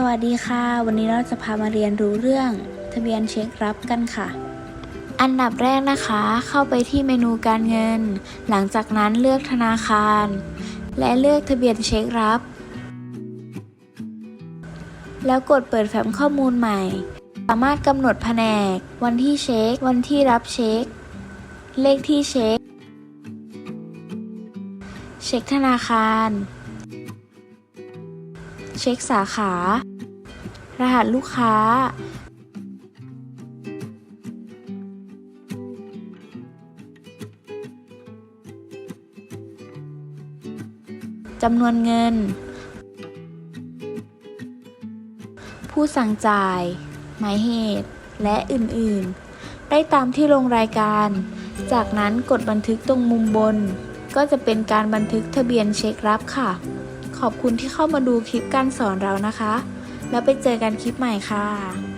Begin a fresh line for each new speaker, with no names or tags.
สวัสดีค่ะ วันนี้เราจะพามาเรียนรู้เรื่อง ทะเบียนเช็ครับกันค่ะ อันดับแรกนะคะ เข้าไปที่เมนูการเงิน หลังจากนั้นเลือกธนาคาร และเลือกทะเบียนเช็ครับ แล้วกดเปิดแฟ้มข้อมูลใหม่ สามารถกำหนดแผนก วันที่เช็ค วันที่รับเช็ค เลขที่เช็ค เช็คธนาคาร เช็คสาขา รหัสลูกค้า จำนวนเงิน ผู้สั่งจ่าย หมายเหตุ และอื่น ๆ ได้ตามที่ลงรายการ จากนั้นกดบันทึกตรงมุมบน ก็จะเป็นการบันทึกทะเบียนเช็ครับค่ะ ขอบคุณที่เข้ามาดูคลิปการสอนเรานะคะ แล้วไปเจอกันคลิปใหม่ค่ะ